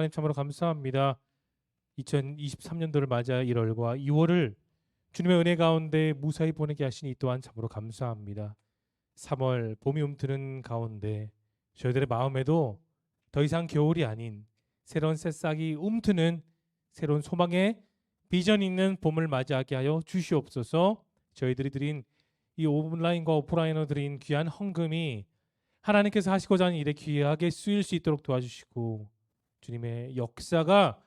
하나님 참으로 감사합니다. 2023년도를 맞아 1월과 2월을 주님의 은혜 가운데 무사히 보내게 하시니 이 또한 참으로 감사합니다. 3월 봄이 움트는 가운데 저희들의 마음에도 더 이상 겨울이 아닌 새로운 새싹이 움트는 새로운 소망의 비전 있는 봄을 맞이하게 하여 주시옵소서. 저희들이 드린 이 온라인과 오프라인으로 드린 귀한 헌금이 하나님께서 하시고자 하는 일에 귀하게 쓰일 수 있도록 도와주시고 주님의 역사가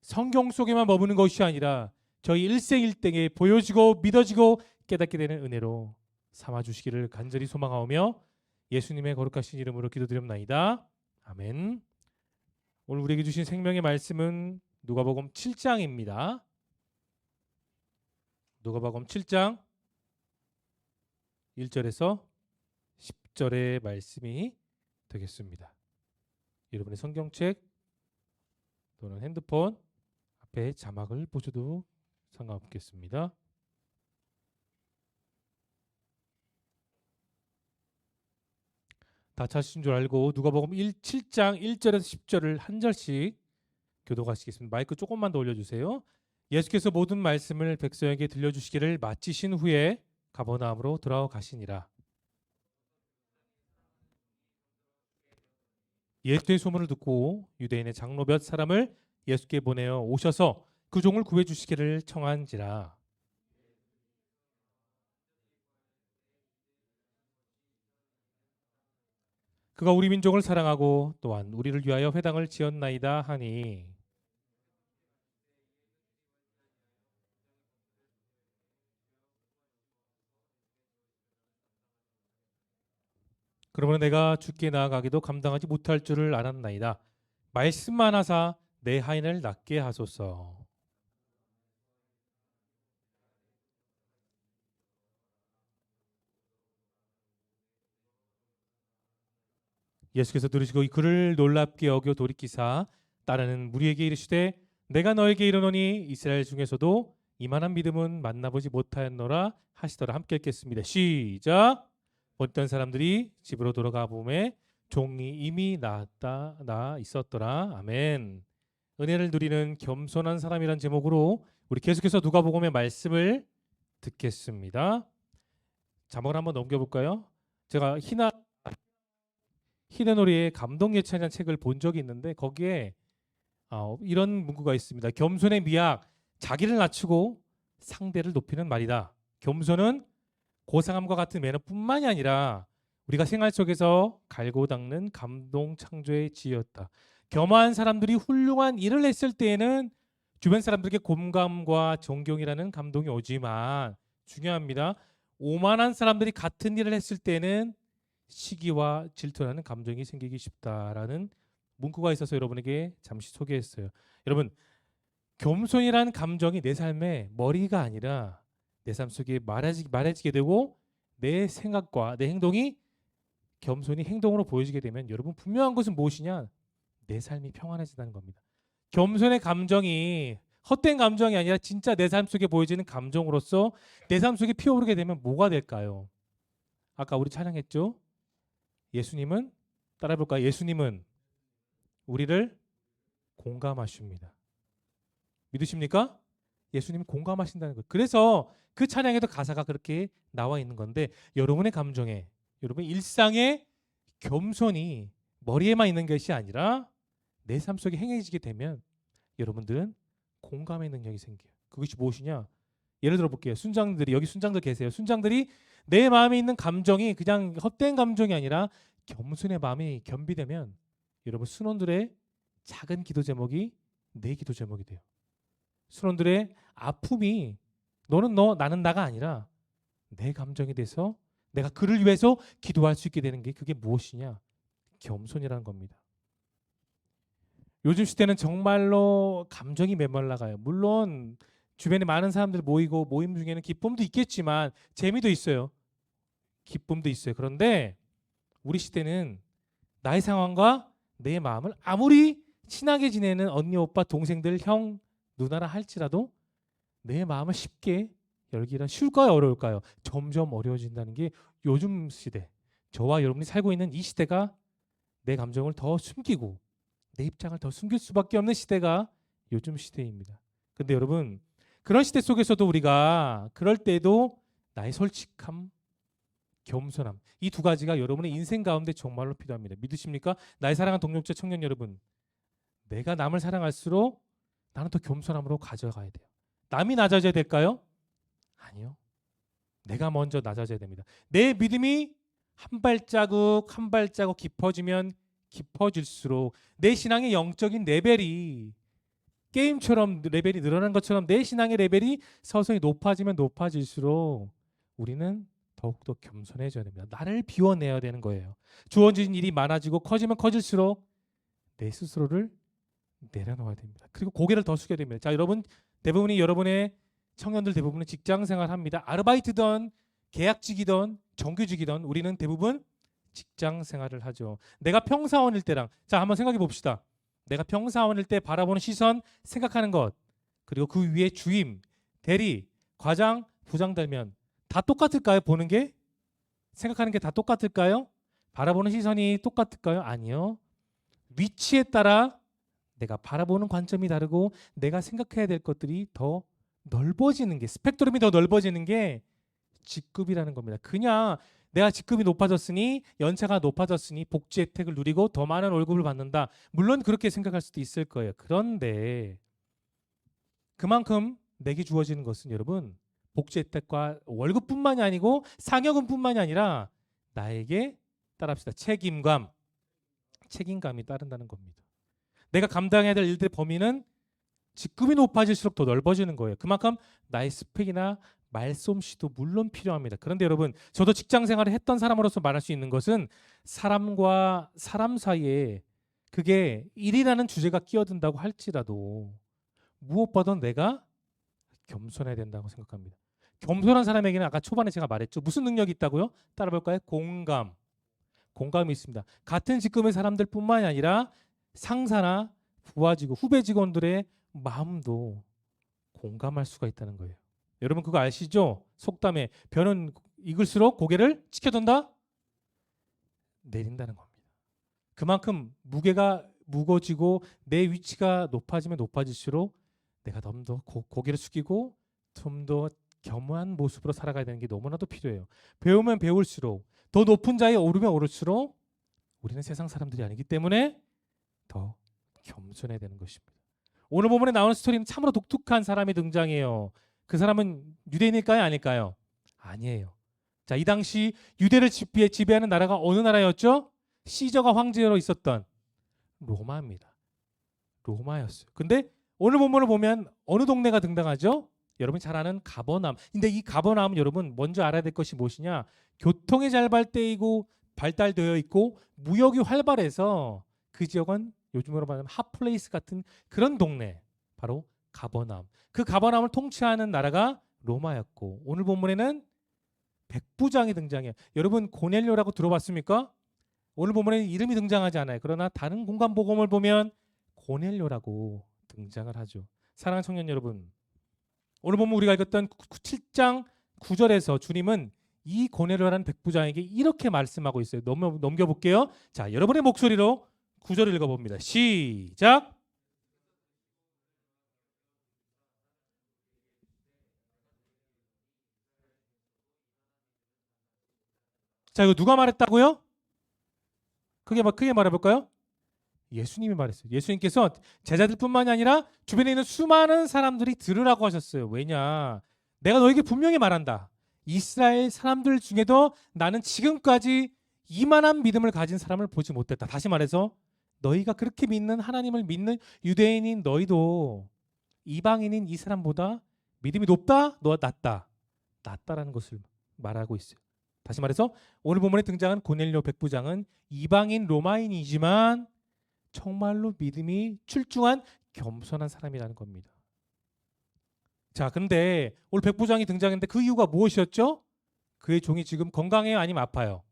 성경 속에만 머무는 것이 아니라 저희 일생일대에 보여지고 믿어지고 깨닫게 되는 은혜로 삼아 주시기를 간절히 소망하오며 예수님의 거룩하신 이름으로 기도드립나이다. 아멘. 오늘 우리에게 주신 생명의 말씀은 누가복음 7장입니다. 누가복음 7장 1절에서 10절의 말씀이 되겠습니다. 여러분의 성경책 또는 핸드폰 앞에 자막을 보셔도 상관없겠습니다. 다 찾으신 줄 알고 누가복음 1 7장 1절에서 10절을 한 절씩 교도하시겠습니다. 마이크 조금만 더 올려주세요. 예수께서 모든 말씀을 백성에게 들려주시기를 마치신 후에 가버나움으로 돌아가시니라. 예수의 소문을 듣고 유대인의 장로 몇 사람을 예수께 보내어 오셔서 그 종을 구해 주시기를 청한지라. 그가 우리 민족을 사랑하고 또한 우리를 위하여 회당을 지었나이다 하니 그러므로 내가 죽게 나아가기도 감당하지 못할 줄을 알았나이다. 말씀만 하사 내 하인을 낫게 하소서. 예수께서 들으시고 그를 놀랍게 여겨 돌이키사 따르는 무리에게 이르시되 내가 너에게 이르노니 이스라엘 중에서도 이만한 믿음은 만나보지 못하였노라 하시더라 함께 읽겠습니다. 시작. 어떤 사람들이 집으로 돌아가 보매 종이 이미 나았다 나 있었더라. 아멘. 은혜를 누리는 겸손한 사람이란 제목으로 우리 계속해서 누가복음의 말씀을 듣겠습니다. 자막을 한번 넘겨볼까요? 제가 희나 희대놀이의 감동 예찬이라는 책을 본 적이 있는데 거기에 어, 이런 문구가 있습니다. 겸손의 미학 자기를 낮추고 상대를 높이는 말이다. 겸손은 고상함과 같은 매너뿐만이 아니라 우리가 생활 속에서 갈고 닦는 감동 창조의 지혜였다. 겸허한 사람들이 훌륭한 일을 했을 때에는 주변 사람들에게 공감과 존경이라는 감동이 오지만 중요합니다. 오만한 사람들이 같은 일을 했을 때는 시기와 질투라는 감정이 생기기 쉽다라는 문구가 있어서 여러분에게 잠시 소개했어요. 여러분 겸손이라는 감정이 내 삶의 머리가 아니라 내 삶 속에 말해지, 말해지게 되고 내 생각과 내 행동이 겸손히 행동으로 보여지게 되면 여러분 분명한 것은 무엇이냐? 내 삶이 평안해진다는 겁니다. 겸손의 감정이 헛된 감정이 아니라 진짜 내 삶 속에 보여지는 감정으로서 내 삶 속에 피어오르게 되면 뭐가 될까요? 아까 우리 찬양했죠? 예수님은 따라해 볼까요? 예수님은 우리를 공감하십니다. 믿으십니까? 예수님 공감하신다는 것. 그래서 그 찬양에도 가사가 그렇게 나와 있는 건데 여러분의 감정에 여러분 일상의 겸손이 머리에만 있는 것이 아니라 내 삶 속에 행해지게 되면 여러분들은 공감의 능력이 생겨요. 그것이 무엇이냐? 예를 들어 볼게요. 순장들이 여기 순장들 계세요. 순장들이 내 마음에 있는 감정이 그냥 헛된 감정이 아니라 겸손의 마음이 겸비되면 여러분 순원들의 작은 기도 제목이 내 기도 제목이 돼요. 순원들의 아픔이 너는 너 나는 나가 아니라 내 감정이 돼서 내가 그를 위해서 기도할 수 있게 되는 게 그게 무엇이냐? 겸손이라는 겁니다. 요즘 시대는 정말로 감정이 메말라가요. 물론 주변에 많은 사람들 모이고 모임 중에는 기쁨도 있겠지만 재미도 있어요. 기쁨도 있어요. 그런데 우리 시대는 나의 상황과 내 마음을 아무리 친하게 지내는 언니, 오빠, 동생들, 형, 누나라 할지라도 내 마음을 쉽게 열기란 쉬울까요, 어려울까요? 점점 어려워진다는 게 요즘 시대, 저와 여러분이 살고 있는 이 시대가 내 감정을 더 숨기고 내 입장을 더 숨길 수밖에 없는 시대가 요즘 시대입니다. 근데 여러분 그런 시대 속에서도 우리가 그럴 때도 나의 솔직함, 겸손함 이 두 가지가 여러분의 인생 가운데 정말로 필요합니다. 믿으십니까? 나의 사랑하는 동력자 청년 여러분, 내가 남을 사랑할수록 나는 더 겸손함으로 가져가야 돼요. 남이 낮아져야 될까요? 아니요. 내가 먼저 낮아져야 됩니다. 내 믿음이 한 발자국 한 발자국 깊어지면 깊어질수록 내 신앙의 영적인 레벨이 게임처럼 레벨이 늘어난 것처럼 내 신앙의 레벨이 서서히 높아지면 높아질수록 우리는 더욱더 겸손해져야 됩니다. 나를 비워내야 되는 거예요. 주어진 일이 많아지고 커지면 커질수록 내 스스로를 내려놓아야 됩니다. 그리고 고개를 더 숙여야 됩니다. 자, 여러분 대부분이 여러분의 청년들 대부분은 직장 생활합니다. 아르바이트든 계약직이든 정규직이든 우리는 대부분 직장 생활을 하죠. 내가 평사원일 때랑 자 한번 생각해 봅시다. 내가 평사원일 때 바라보는 시선, 생각하는 것 그리고 그 위에 주임, 대리, 과장, 부장 되면 다 똑같을까요? 보는 게 생각하는 게 다 똑같을까요? 바라보는 시선이 똑같을까요? 아니요. 위치에 따라 내가 바라보는 관점이 다르고 내가 생각해야 될 것들이 더 넓어지는 게 스펙트럼이 더 넓어지는 게 직급이라는 겁니다. 그냥 내가 직급이 높아졌으니 연차가 높아졌으니 복지 혜택을 누리고 더 많은 월급을 받는다. 물론 그렇게 생각할 수도 있을 거예요. 그런데 그만큼 내게 주어지는 것은 여러분 복지 혜택과 월급뿐만이 아니고 상여금뿐만이 아니라 나에게 따라합시다. 책임감, 책임감이 따른다는 겁니다. 내가 감당해야 될 일들의 범위는 직급이 높아질수록 더 넓어지는 거예요. 그만큼 나의 스펙이나 말솜씨도 물론 필요합니다. 그런데 여러분, 저도 직장 생활을 했던 사람으로서 말할 수 있는 것은 사람과 사람 사이에 그게 일이라는 주제가 끼어든다고 할지라도 무엇보다 내가 겸손해야 된다고 생각합니다. 겸손한 사람에게는 아까 초반에 제가 말했죠. 무슨 능력이 있다고요? 따라볼까요? 공감. 공감이 있습니다. 같은 직급의 사람들뿐만이 아니라 상사나 부하 직원, 후배 직원들의 마음도 공감할 수가 있다는 거예요. 여러분 그거 아시죠? 속담에 변은 익을수록 고개를 치켜둔다 내린다는 겁니다. 그만큼 무게가 무거지고 내 위치가 높아지면 높아질수록 내가 좀더 고 개를 숙이고 좀 더 겸허한 모습으로 살아가야 되는 게 너무나도 필요해요. 배우면 배울수록 더 높은 자에 오르면 오를수록 우리는 세상 사람들이 아니기 때문에 더 겸손해야 되는 것입니다. 오늘 본문에 나오는 스토리는 참으로 독특한 사람이 등장해요. 그 사람은 유대인일까요? 아닐까요? 아니에요. 자, 이 당시 유대를 지배, 지배하는 나라가 어느 나라였죠? 시저가 황제로 있었던 로마입니다. 로마였어요. 근데 오늘 본문을 보면 어느 동네가 등장하죠? 여러분 잘 아는 가버나움. 근데 이 가버나움은 여러분 먼저 알아야 될 것이 무엇이냐? 교통이 잘 발달되고 발달되어 있고 무역이 활발해서 그 지역은 요즘으로 말하면 핫플레이스 같은 그런 동네 바로 가버나움. 그 가버나움을 통치하는 나라가 로마였고 오늘 본문에는 백부장이 등장해요. 여러분 고넬료라고 들어봤습니까? 오늘 본문에 이름이 등장하지 않아요. 그러나 다른 공간 복음을 보면 고넬료라고 등장을 하죠. 사랑하는 청년 여러분, 오늘 본문 우리가 읽었던 7장 9절에서 주님은 이 고넬료라는 백부장에게 이렇게 말씀하고 있어요. 넘겨, 넘겨볼게요. 자, 여러분의 목소리로 9절을 읽어봅니다. 시작. 자, 이거 누가 말했다고요? 크게 말 크게 말해 볼까요? 예수님이 말했어요. 예수님께서 제자들뿐만이 아니라 주변에 있는 수많은 사람들이 들으라고 하셨어요. 왜냐? 내가 너에게 분명히 말한다. 이스라엘 사람들 중에도 나는 지금까지 이만한 믿음을 가진 사람을 보지 못했다. 다시 말해서 너희가 그렇게 믿는 하나님을 믿는 유대인인 너희도 이방인인 이 사람보다 믿음이 높다, 너 낮다, 낮다라는 것을 말하고 있어요. 다시 말해서 오늘 본문에 등장한 고넬료 백부장은 이방인 로마인이지만 정말로 믿음이 출중한 겸손한 사람이라는 겁니다. 자, 근데 오늘 백부장이 등장했는데 그 이유가 무엇이었죠? 그의 종이 지금 건강해요, 아니면 아파요?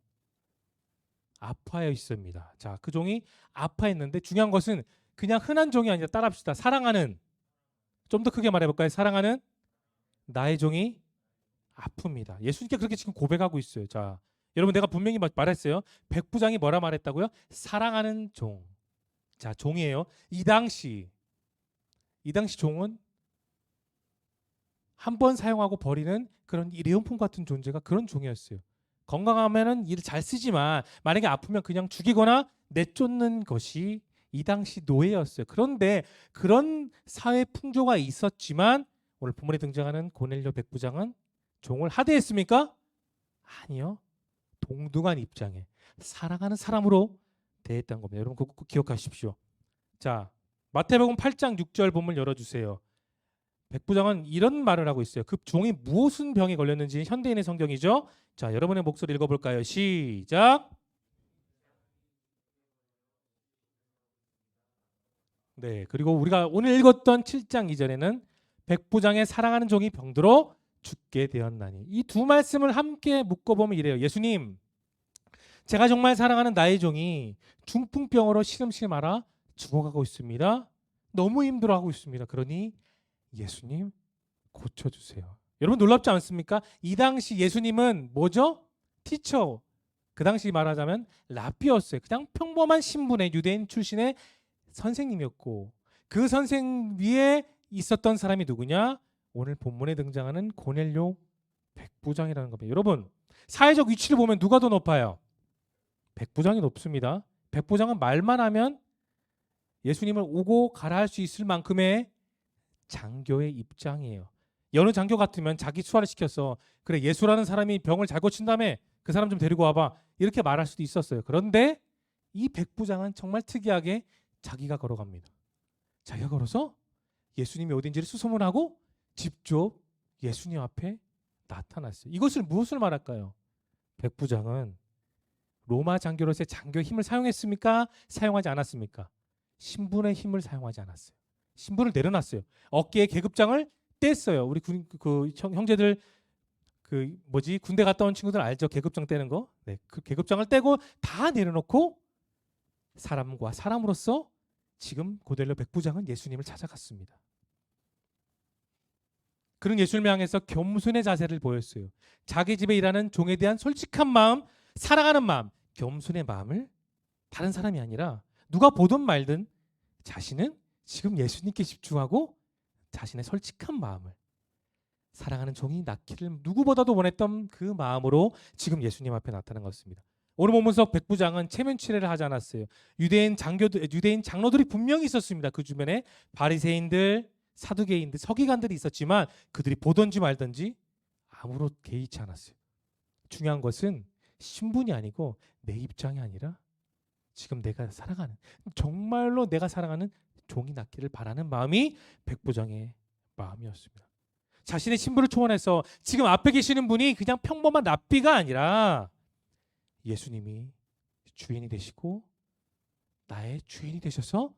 아파요 있습니다. 자, 그 종이 아파했는데 중요한 것은 그냥 흔한 종이 아니라 따라합시다. 사랑하는 좀 더 크게 말해볼까요? 사랑하는 나의 종이 아픕니다. 예수님께 그렇게 지금 고백하고 있어요. 자, 여러분 내가 분명히 말- 말했어요. 백부장이 뭐라 말했다고요? 사랑하는 종. 자, 종이에요. 이 당시 이 당시 종은 한 번 사용하고 버리는 그런 일회용품 같은 존재가 그런 종이었어요. 건강하면은 일을 잘 쓰지만 만약에 아프면 그냥 죽이거나 내쫓는 것이 이 당시 노예였어요. 그런데 그런 사회 풍조가 있었지만 오늘 본문에 등장하는 고넬료 백부장은 종을 하대했습니까? 아니요. 동등한 입장에 사랑하는 사람으로 대했던 겁니다. 여러분 그거 꼭 기억하십시오. 자, 마태복음 8장 6절 본문 열어 주세요. 백부장은 이런 말을 하고 있어요. 그 종이 무슨 병에 걸렸는지 현대인의 성경이죠. 자, 여러분의 목소리 읽어볼까요? 시작. 네, 그리고 우리가 오늘 읽었던 7장 이전에는 백부장의 사랑하는 종이 병들어 죽게 되었나니 이 두 말씀을 함께 묶어보면 이래요. 예수님, 제가 정말 사랑하는 나의 종이 중풍병으로 시름시름 알아 죽어가고 있습니다. 너무 힘들어하고 있습니다. 그러니 예수님 고쳐주세요. 여러분 놀랍지 않습니까? 이 당시 예수님은 뭐죠? 티처. 그 당시 말하자면 라비였어요. 그냥 평범한 신분의 유대인 출신의 선생님이었고 그 선생 위에 있었던 사람이 누구냐? 오늘 본문에 등장하는 고넬료 백부장이라는 겁니다. 여러분 사회적 위치를 보면 누가 더 높아요? 백부장이 높습니다. 백부장은 말만 하면 예수님을 오고 가라 할 수 있을 만큼의 장교의 입장이에요. 여느 장교 같으면 자기 수화를 시켜서 그래 예수라는 사람이 병을 잘 고친 다음에 그 사람 좀 데리고 와봐 이렇게 말할 수도 있었어요. 그런데 이 백부장은 정말 특이하게 자기가 걸어갑니다. 자기가 걸어서 예수님이 어딘지를 수소문하고 직접 예수님 앞에 나타났어요. 이것을 무엇을 말할까요? 백부장은 로마 장교로서의 장교 힘을 사용했습니까? 사용하지 않았습니까? 신분의 힘을 사용하지 않았어요. 신분을 내려놨어요. 어깨에 계급장을 뗐어요. 우리 군, 그 형- 형제들 그 뭐지 군대 갔다 온 친구들 알죠? 계급장 떼는 거. 네, 그 계급장을 떼고 다 내려놓고 사람과 사람으로서 지금 고델로 백부장은 예수님을 찾아갔습니다. 그런 예수님을 향해서 겸손의 자세를 보였어요. 자기 집에 일하는 종에 대한 솔직한 마음, 사랑하는 마음, 겸손의 마음을 다른 사람이 아니라 누가 보든 말든 자신은 지금 예수님께 집중하고 자신의 솔직한 마음을 사랑하는 종이 낳기를 누구보다도 원했던 그 마음으로 지금 예수님 앞에 나타난 것입니다. 오늘 본문서 백부장은 체면 치레를 하지 않았어요. 유대인 장교들, 유대인 장로들이 분명히 있었습니다. 그 주변에 바리새인들, 사두개인들, 서기관들이 있었지만 그들이 보던지 말던지 아무런 개의치 않았어요. 중요한 것은 신분이 아니고 내 입장이 아니라 지금 내가 사랑하는 정말로 내가 사랑하는 종이 낫기를 바라는 마음이 백부장의 마음이었습니다. 자신의 신분을 초월해서 지금 앞에 계시는 분이 그냥 평범한 랍비가 아니라 예수님이 주인이 되시고 나의 주인이 되셔서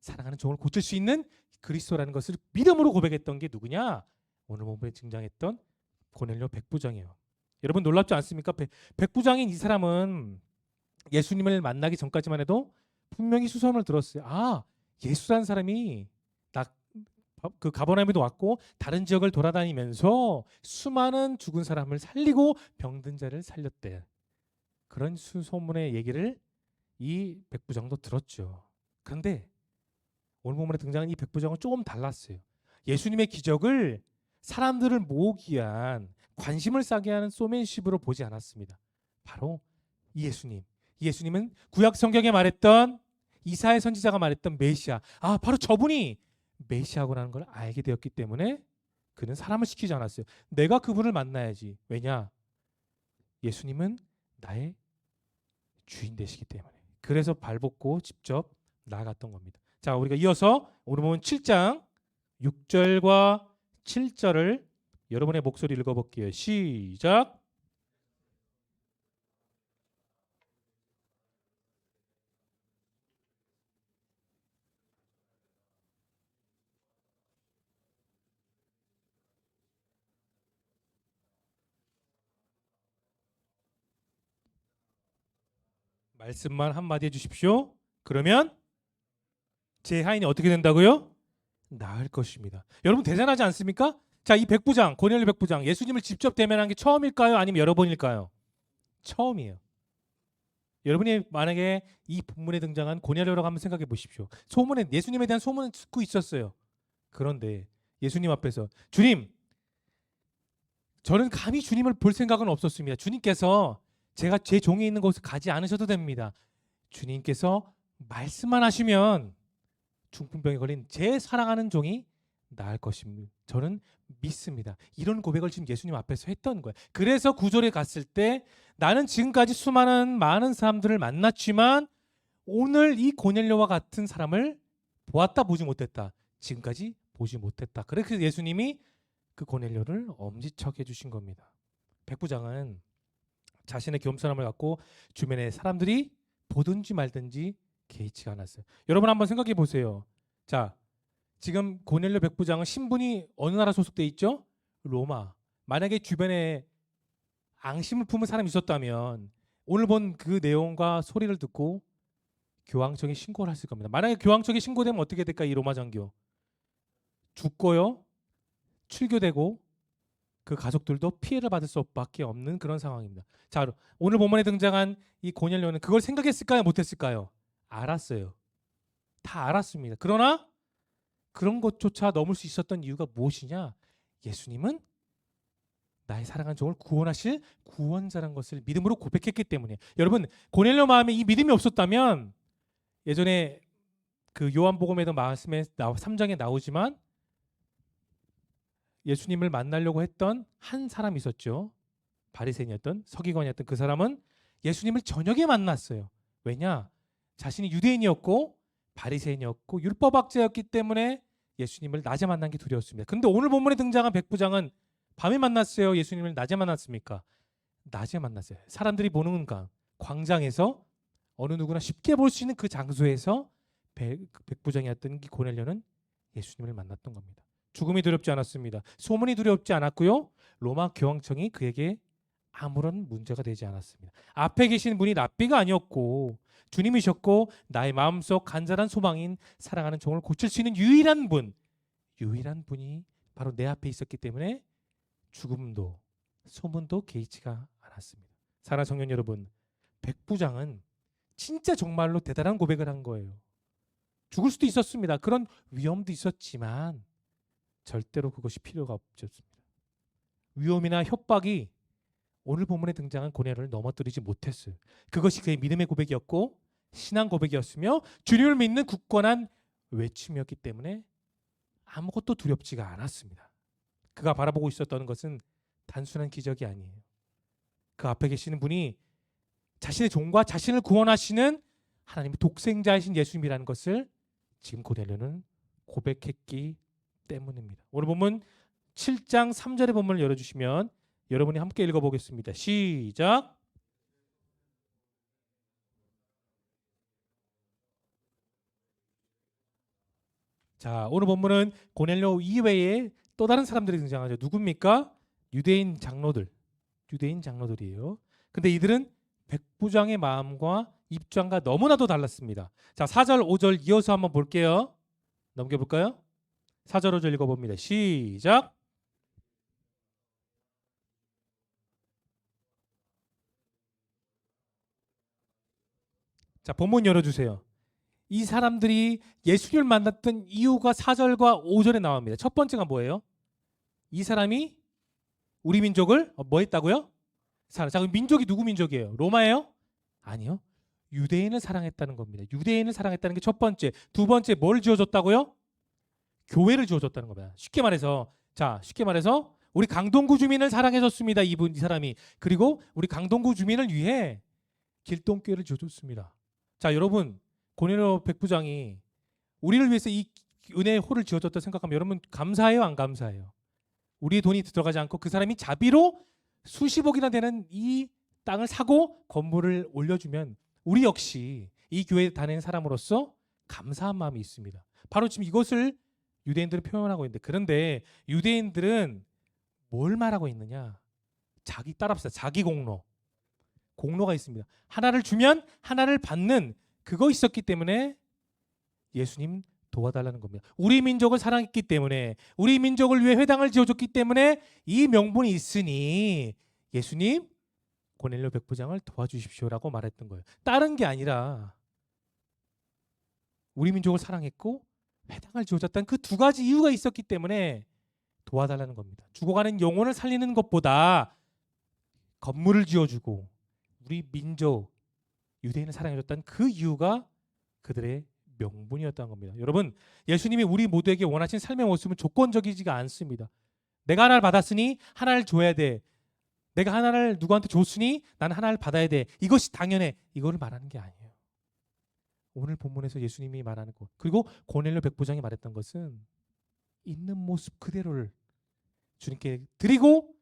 사랑하는 종을 고칠 수 있는 그리스도라는 것을 믿음으로 고백했던 게 누구냐? 오늘 본문에 등장했던 고넬료 백부장이에요. 여러분 놀랍지 않습니까? 백, 백부장인 이 사람은 예수님을 만나기 전까지만 해도 분명히 수선을 들었어요. 아, 예수라는 사람이 나그 가버나움에도 왔고 다른 지역을 돌아다니면서 수많은 죽은 사람을 살리고 병든 자를 살렸대. 그런 수소문의 얘기를 이 백부장도 들었죠. 그런데 오늘 본문에 등장하는 이 백부장은 조금 달랐어요. 예수님의 기적을 사람들을 모으기 위한 관심을 싸게 하는 소맨십으로 보지 않았습니다. 바로 이 예수님. 예수님은 구약 성경에 말했던 이사의 선지자가 말했던 메시아. 아, 바로 저분이 메시아구나는 걸 알게 되었기 때문에 그는 사람을 시키지 않았어요. 내가 그분을 만나야지. 왜냐? 예수님은 나의 주인 되시기 때문에. 그래서 발벗고 직접 나아갔던 겁니다. 자, 우리가 이어서 오늘 보면 7장 6절과 7절을 여러분의 목소리 읽어볼게요. 시작. 말씀만 한마디 해주십시오. 그러면 제 하인이 어떻게 된다고요? 나을 것입니다. 여러분 대단하지 않습니까? 자, 이 백부장, 고넬료 백부장, 예수님을 직접 대면한 게 처음일까요? 아니면 여러 번일까요? 처음이에요. 여러분이 만약에 이 본문에 등장한 고넬료라고 한번 생각해 보십시오. 소문에 예수님에 대한 소문은 듣고 있었어요. 그런데 예수님 앞에서 주님 저는 감히 주님을 볼 생각은 없었습니다. 주님께서 제가 제 종이 있는 곳에 가지 않으셔도 됩니다. 주님께서 말씀만 하시면 중풍병에 걸린 제 사랑하는 종이 나을 것입니다. 저는 믿습니다. 이런 고백을 지금 예수님 앞에서 했던 거예요. 그래서 구절에 갔을 때 나는 지금까지 수많은 많은 사람들을 만났지만 오늘 이 고넬료와 같은 사람을 보았다 보지 못했다. 지금까지 보지 못했다. 그래서 예수님이 그 고넬료를 엄지척 해 주신 겁니다. 백부장은 자신의 겸손함을 갖고 주변의 사람들이 보든지 말든지 개의치가 않았어요. 여러분 한번 생각해 보세요. 자, 지금 고넬료 백부장은 신분이 어느 나라 소속돼 있죠? 로마. 만약에 주변에 앙심을 품은 사람이 있었다면 오늘 본 그 내용과 소리를 듣고 교황청에 신고를 했을 겁니다. 만약에 교황청에 신고되면 어떻게 될까 이 로마 장교? 죽고요. 출교되고 그 가족들도 피해를 받을 수밖에 없는 그런 상황입니다. 자, 오늘 본문에 등장한 이 고넬료는 그걸 생각했을까요? 못했을까요? 알았어요. 다 알았습니다. 그러나 그런 것조차 넘을 수 있었던 이유가 무엇이냐? 예수님은 나의 사랑하는 종을 구원하실 구원자라는 것을 믿음으로 고백했기 때문에 여러분 고넬료 마음에 이 믿음이 없었다면 예전에 그 요한복음에도 말씀에 3장에 나오지만 예수님을 만나려고 했던 한 사람이 있었죠. 바리새인이었던 서기관이었던 그 사람은 예수님을 저녁에 만났어요. 왜냐? 자신이 유대인이었고 바리새인이었고 율법학자였기 때문에 예수님을 낮에 만난 게 두려웠습니다. 근데 오늘 본문에 등장한 백부장은 밤에 만났어요. 예수님을 낮에 만났습니까? 낮에 만났어요. 사람들이 보는 강 광장에서 어느 누구나 쉽게 볼 수 있는 그 장소에서 백, 백부장이었던 이 고넬료는 예수님을 만났던 겁니다. 죽음이 두렵지 않았습니다. 소문이 두렵지 않았고요. 로마 교황청이 그에게 아무런 문제가 되지 않았습니다. 앞에 계신 분이 랍비가 아니었고 주님이셨고 나의 마음속 간절한 소망인 사랑하는 종을 고칠 수 있는 유일한 분, 유일한 분이 바로 내 앞에 있었기 때문에 죽음도 소문도 개의치가 않았습니다. 사랑 청년 여러분, 백부장은 진짜 정말로 대단한 고백을 한 거예요. 죽을 수도 있었습니다. 그런 위험도 있었지만 절대로 그것이 필요가 없었습니다. 위험이나 협박이 오늘 본문에 등장한 고뇌를 넘어뜨리지 못했어요. 그것이 그의 믿음의 고백이었고 신앙 고백이었으며 주님을 믿는 굳건한 외침이었기 때문에 아무것도 두렵지가 않았습니다. 그가 바라보고 있었던 것은 단순한 기적이 아니에요. 그 앞에 계시는 분이 자신의 종과 자신을 구원하시는 하나님의 독생자이신 예수님이라는 것을 지금 고넬료는 고백했기 때문입니다. 오늘 본문 7장 3절의 본문을 열어주시면 여러분이 함께 읽어보겠습니다. 시작. 자, 오늘 본문은 고넬료 이외에 또 다른 사람들이 등장하죠. 누굽니까? 유대인 장로들. 유대인 장로들이에요. 근데 이들은 백부장의 마음과 입장과 너무나도 달랐습니다. 자, 4절, 5절 이어서 한번 볼게요. 넘겨볼까요? 4절, 5절 읽어봅니다. 시작. 자, 본문 열어주세요. 이 사람들이 예수님을 만났던 이유가 4절과 5절에 나옵니다. 첫 번째가 뭐예요? 이 사람이 우리 민족을 어, 뭐 했다고요? 사랑. 자, 민족이 누구 민족이에요? 로마예요? 아니요. 유대인을 사랑했다는 겁니다. 유대인을 사랑했다는 게 첫 번째. 두 번째 뭘 지어줬다고요? 교회를 지어줬다는 겁니다. 쉽게 말해서 자, 쉽게 말해서 우리 강동구 주민을 사랑해줬습니다. 이분 이 사람이 그리고 우리 강동구 주민을 위해 길동교회를 지어줬습니다. 자, 여러분 고넬료 백부장이 우리를 위해서 이 은혜의 홀을 지어줬다 생각하면 여러분 감사해요, 안 감사해요? 우리의 돈이 들어가지 않고 그 사람이 자비로 수십억이나 되는 이 땅을 사고 건물을 올려주면 우리 역시 이 교회에 다니는 사람으로서 감사한 마음이 있습니다. 바로 지금 이것을 유대인들은 표현하고 있는데 그런데 유대인들은 뭘 말하고 있느냐? 자기 따라합시다. 자기 공로. 공로가 있습니다. 하나를 주면 하나를 받는 그거 있었기 때문에 예수님 도와달라는 겁니다. 우리 민족을 사랑했기 때문에 우리 민족을 위해 회당을 지어줬기 때문에 이 명분이 있으니 예수님 고넬료 백부장을 도와주십시오라고 말했던 거예요. 다른 게 아니라 우리 민족을 사랑했고 회당을 지어줬다는 그 두 가지 이유가 있었기 때문에 도와달라는 겁니다. 죽어가는 영혼을 살리는 것보다 건물을 지어주고 우리 민족 유대인을 사랑해줬다는 그 이유가 그들의 명분이었다는 겁니다. 여러분 예수님이 우리 모두에게 원하신 삶의 모습은 조건적이지가 않습니다. 내가 하나를 받았으니 하나를 줘야 돼. 내가 하나를 누구한테 줬으니 나는 하나를 받아야 돼. 이것이 당연해. 이거를 말하는 게 아니에요. 오늘 본문에서 예수님이 말하는 것 그리고 고넬료 백부장이 말했던 것은 있는 모습 그대로를 주님께 드리고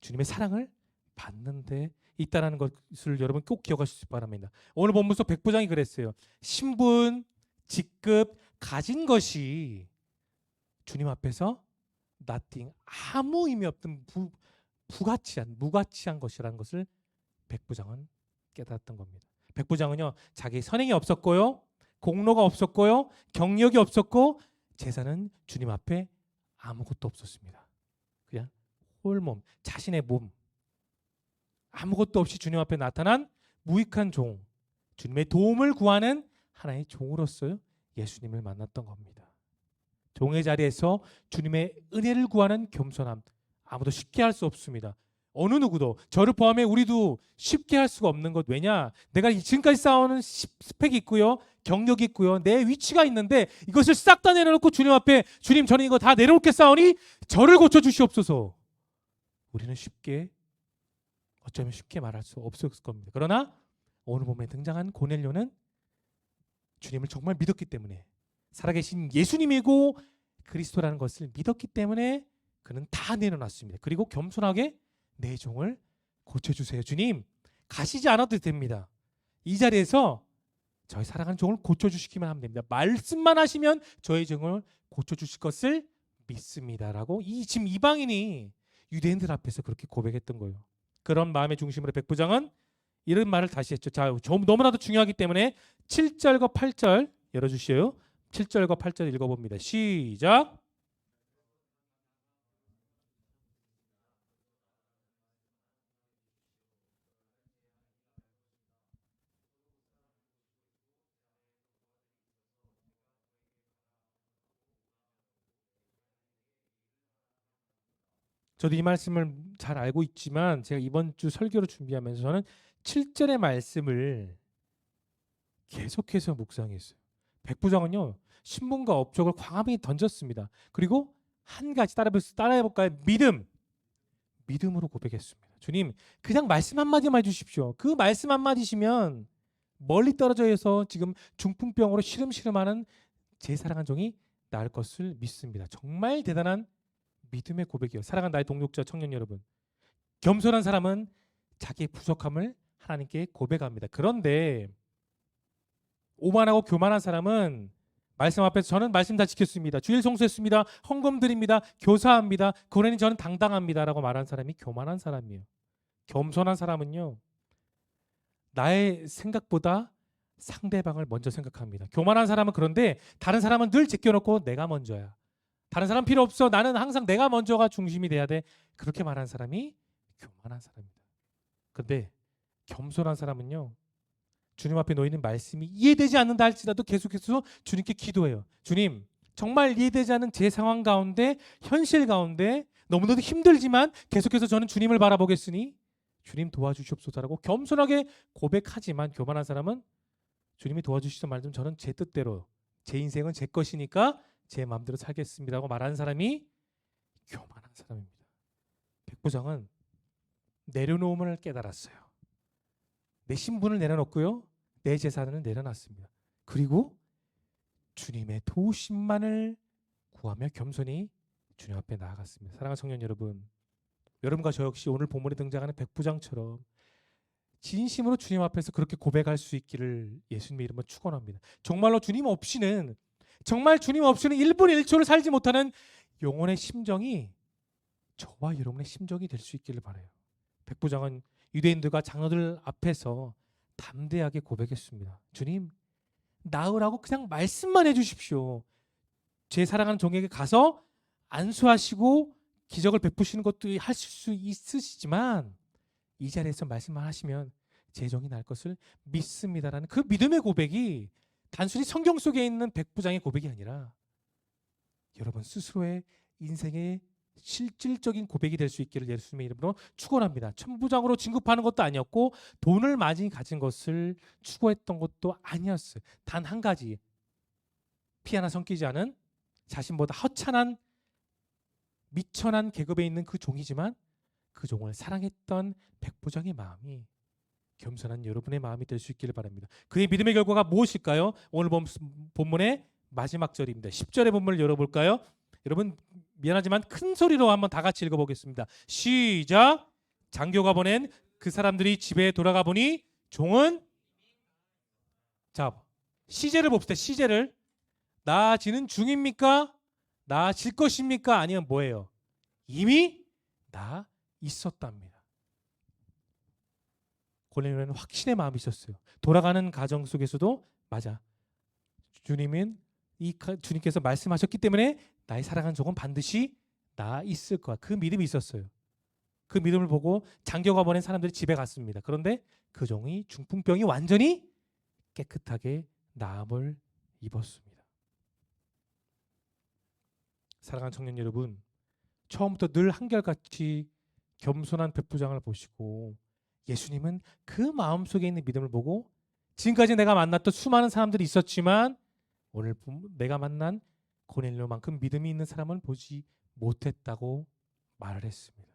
주님의 사랑을 받는데 있다라는 것을 여러분 꼭 기억하시기 바랍니다. 오늘 본문 속 백부장이 그랬어요. 신분, 직급, 가진 것이 주님 앞에서 nothing 아무 의미 없던 부, 부가치한 무가치한 것이라는 것을 백부장은 깨달았던 겁니다. 백 부장은요 자기 선행이 없었고요 공로가 없었고요 경력이 없었고 재산은 주님 앞에 아무것도 없었습니다. 그냥 홀몸 자신의 몸 아무것도 없이 주님 앞에 나타난 무익한 종 주님의 도움을 구하는 하나의 종으로서 예수님을 만났던 겁니다. 종의 자리에서 주님의 은혜를 구하는 겸손함 아무도 쉽게 할 수 없습니다. 어느 누구도 저를 포함해 우리도 쉽게 할 수가 없는 것 왜냐? 내가 지금까지 쌓아오는 시- 스펙이 있고요, 경력이 있고요, 내 위치가 있는데 이것을 싹 다 내려놓고 주님 앞에 주님 저는 이거 다 내려놓게 싸우니 저를 고쳐 주시옵소서. 우리는 쉽게 어쩌면 쉽게 말할 수 없었을 겁니다. 그러나 오늘 봄에 등장한 고넬료는 주님을 정말 믿었기 때문에 살아계신 예수님이고 그리스도라는 것을 믿었기 때문에 그는 다 내려놨습니다. 그리고 겸손하게 내 종을 고쳐주세요. 주님 가시지 않아도 됩니다. 이 자리에서 저희 사랑하는 종을 고쳐주시기만 하면 됩니다. 말씀만 하시면 저희 종을 고쳐주실 것을 믿습니다라고 이 지금 이방인이 유대인들 앞에서 그렇게 고백했던 거예요. 그런 마음의 중심으로 백부장은 이런 말을 다시 했죠. 자, 좀 너무나도 중요하기 때문에 7절과 8절 열어주시요. 7절과 8절 읽어봅니다. 시작. 저도 이 말씀을 잘 알고 있지만 제가 이번 주 설교를 준비하면서 저는 7절의 말씀을 계속해서 묵상했어요. 백부장은요 신분과 업적을 광함히 던졌습니다. 그리고 한 가지 따라 따라해 볼까요? 믿음, 믿음으로 고백했습니다. 주님 그냥 말씀 한 마디만 해주십시오. 그 말씀 한 마디시면 멀리 떨어져서 지금 중풍병으로 시름시름하는 제 사랑한 종이 나을 것을 믿습니다. 정말 대단한 믿음의 고백이요. 사랑하는 나의 동력자 청년 여러분. 겸손한 사람은 자기의 부족함을 하나님께 고백합니다. 그런데 오만하고 교만한 사람은 말씀 앞에서 저는 말씀 다 지켰습니다. 주일 성수했습니다. 헌금 드립니다. 교사합니다. 그러니 저는 당당합니다라고 말한 사람이 교만한 사람이에요. 겸손한 사람은요. 나의 생각보다 상대방을 먼저 생각합니다. 교만한 사람은 그런데 다른 사람은 늘 제껴놓고 내가 먼저야. 다른 사람 필요 없어. 나는 항상 내가 먼저가 중심이 돼야 돼. 그렇게 말하는 사람이 교만한 사람입니다. 근데 겸손한 사람은요. 주님 앞에 놓이는 말씀이 이해되지 않는다 할지라도 계속해서 주님께 기도해요. 주님, 정말 이해되지 않는 제 상황 가운데 현실 가운데 너무나도 힘들지만 계속해서 저는 주님을 바라보겠으니 주님 도와주시옵소서라고 겸손하게 고백하지만 교만한 사람은 주님이 도와주시던 말좀 저는 제 뜻대로 제 인생은 제 것이니까 제 마음대로 살겠습니다라고 말하는 사람이 교만한 사람입니다. 백부장은 내려놓음을 깨달았어요. 내 신분을 내려놓고요. 내 재산을 내려놨습니다. 그리고 주님의 도우심만을 구하며 겸손히 주님 앞에 나아갔습니다. 사랑하는 청년 여러분, 여러분과 저 역시 오늘 본문에 등장하는 백부장처럼 진심으로 주님 앞에서 그렇게 고백할 수 있기를 예수님의 이름으로 축원합니다. 정말로 주님 없이는 정말 주님 없이는 1분 1초를 살지 못하는 영혼의 심정이 저와 여러분의 심정이 될 수 있기를 바라요. 백부장은 유대인들과 장로들 앞에서 담대하게 고백했습니다. 주님, 나으라고 그냥 말씀만 해주십시오. 제 사랑하는 종에게 가서 안수하시고 기적을 베푸시는 것도 하실 수 있으시지만 이 자리에서 말씀만 하시면 재정이 날 것을 믿습니다라는 그 믿음의 고백이 단순히 성경 속에 있는 백부장의 고백이 아니라 여러분 스스로의 인생의 실질적인 고백이 될 수 있기를 예수님의 이름으로 축원합니다. 천부장으로 진급하는 것도 아니었고 돈을 많이 가진 것을 추구했던 것도 아니었어요. 단 한 가지 피 하나 성기지 않은 자신보다 허찬한 미천한 계급에 있는 그 종이지만 그 종을 사랑했던 백부장의 마음이 겸손한 여러분의 마음이 될 수 있기를 바랍니다. 그의 믿음의 결과가 무엇일까요? 오늘 본- 본문의 마지막 절입니다. 10절의 본문을 열어볼까요? 여러분 미안하지만 큰 소리로 한번 다 같이 읽어보겠습니다. 시작. 장교가 보낸 그 사람들이 집에 돌아가 보니 종은 자 시제를 봅시다. 시제를 나아지는 중입니까? 나아질 것입니까? 아니면 뭐예요? 이미 나 있었답니다. 고넬료는 확신의 마음이 있었어요. 돌아가는 가정 속에서도 맞아. 주님은 이 가- 주님께서 말씀하셨기 때문에 나의 사랑하는 종은 반드시 나 있을 거야. 그 믿음이 있었어요. 그 믿음을 보고 장교가 보낸 사람들이 집에 갔습니다. 그런데 그 종이 중풍병이 완전히 깨끗하게 나음을 입었습니다. 사랑하는 청년 여러분, 처음부터 늘 한결같이 겸손한 백부장을 보시고 예수님은 그 마음속에 있는 믿음을 보고 지금까지 내가 만났던 수많은 사람들이 있었지만 오늘 본- 내가 만난 고넬료만큼 믿음이 있는 사람은 보지 못했다고 말을 했습니다.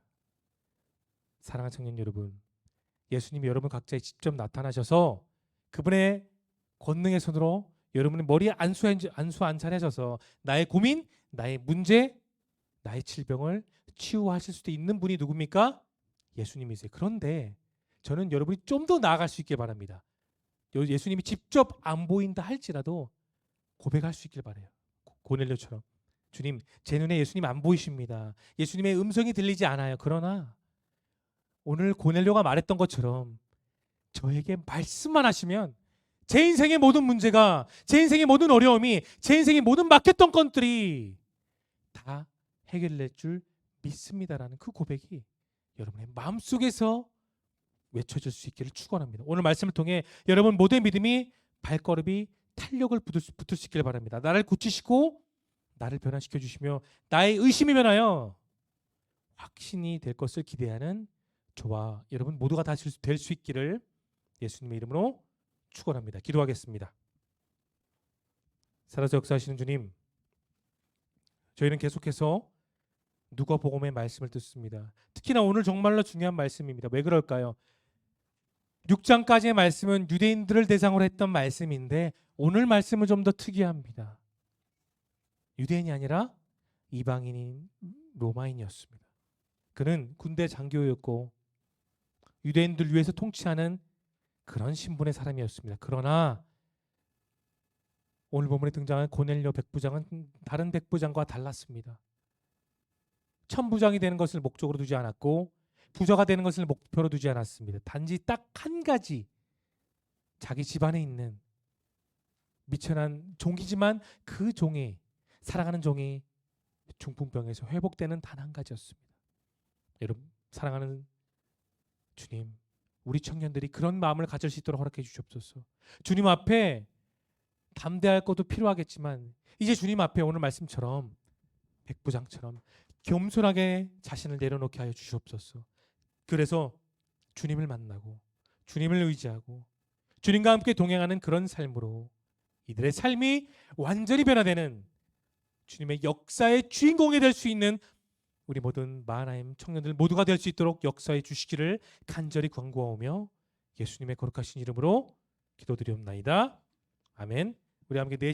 사랑하는 청년 여러분, 예수님이 여러분 각자에 직접 나타나셔서 그분의 권능의 손으로 여러분의 머리에 안수 안수 안찬하셔서 나의 고민, 나의 문제, 나의 질병을 치유하실 수도 있는 분이 누굽니까? 예수님이세요. 그런데 저는 여러분이 좀 더 나아갈 수 있길 바랍니다. 여- 예수님이 직접 안 보인다 할지라도 고백할 수 있길 바래요. 고- 고넬료처럼 주님 제 눈에 예수님 안 보이십니다. 예수님의 음성이 들리지 않아요. 그러나 오늘 고넬료가 말했던 것처럼 저에게 말씀만 하시면 제 인생의 모든 문제가 제 인생의 모든 어려움이 제 인생의 모든 막혔던 건들이 다 해결될 줄 믿습니다라는 그 고백이 여러분의 마음속에서 외쳐질 수 있기를 축원합니다. 오늘 말씀을 통해 여러분 모두의 믿음이 발걸음이 탄력을 붙을 수, 붙을 수 있기를 바랍니다. 나를 고치시고 나를 변화시켜 주시며 나의 의심이 변하여 확신이 될 것을 기대하는 저와 여러분 모두가 다 될 수 있기를 예수님의 이름으로 축원합니다. 기도하겠습니다. 살아서 역사하시는 주님, 저희는 계속해서 누가복음의 말씀을 듣습니다. 특히나 오늘 정말로 중요한 말씀입니다. 왜 그럴까요? 6장까지의 말씀은 유대인들을 대상으로 했던 말씀인데 오늘 말씀은 좀 더 특이합니다. 유대인이 아니라 이방인인 로마인이었습니다. 그는 군대 장교였고 유대인들 위해서 통치하는 그런 신분의 사람이었습니다. 그러나 오늘 본문에 등장한 고넬료 백부장은 다른 백부장과 달랐습니다. 천부장이 되는 것을 목적으로 두지 않았고 부자가 되는 것을 목표로 두지 않았습니다. 단지 딱 한 가지 자기 집안에 있는 미천한 종이지만 그 종이 사랑하는 종이 중풍병에서 회복되는 단 한 가지였습니다. 여러분 사랑하는 주님, 우리 청년들이 그런 마음을 가질 수 있도록 허락해 주시옵소서. 주님 앞에 담대할 것도 필요하겠지만 이제 주님 앞에 오늘 말씀처럼 백부장처럼 겸손하게 자신을 내려놓게 하여 주시옵소서. 그래서 주님을 만나고 주님을 의지하고 주님과 함께 동행하는 그런 삶으로 이들의 삶이 완전히 변화되는 주님의 역사의 주인공이 될 수 있는 우리 모든 마하나임 청년들 모두가 될 수 있도록 역사해 주시기를 간절히 권고하오며 예수님의 거룩하신 이름으로 기도드리옵나이다. 아멘. 우리 함께 네